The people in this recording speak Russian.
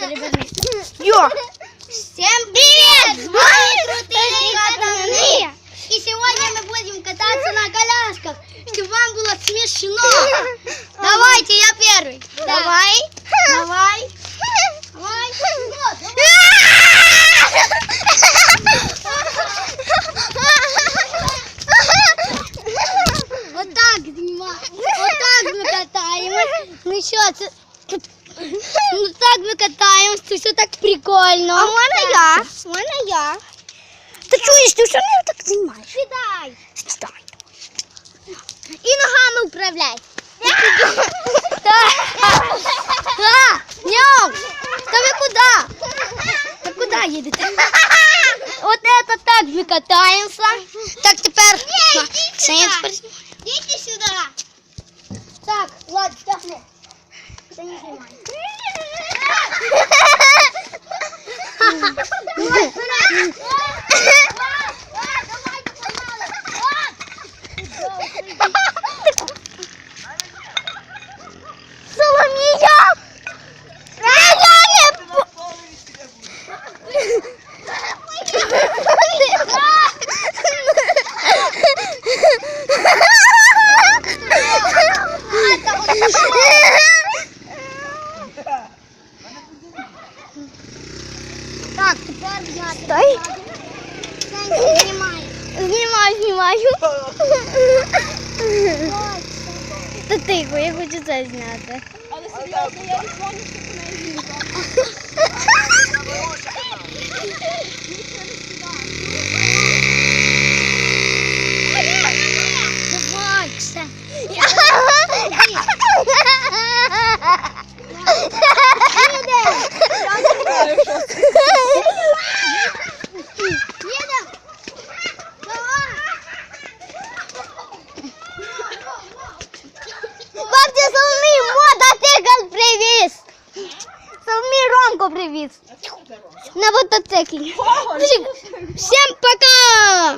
переверни. Йо! Всем привет! С вами крутые катаны! И сегодня мы будем кататься на колясках, чтобы вам было смешно. Давайте, я первый. Давай. Давай. Давай. Вот, Вот так снимаем. Вот так мы катаемся. Ну це тут- Ну так ми катаємось, це все так прикольно. А можна я? Можна я? Ти чуєш, ти що не так знімаєш? Сідай. Стай. І ногами управляй. Так. Так. Ням. Та ви куди? Та куди їдете? От это так ми катаємося. Так, тепер. На, це я тепер знімаю. Йдіть сюди. Так, ладно, тягни. Це не знімай. Соломія! Так, тепер я Стой. Це знімаю. Знімаю, знімаю. Та тихо, я хочу це зняти. Але серйозно, я відзвоню, щоб Соломій Ромко привіз. На мотоциклі. Всем пока!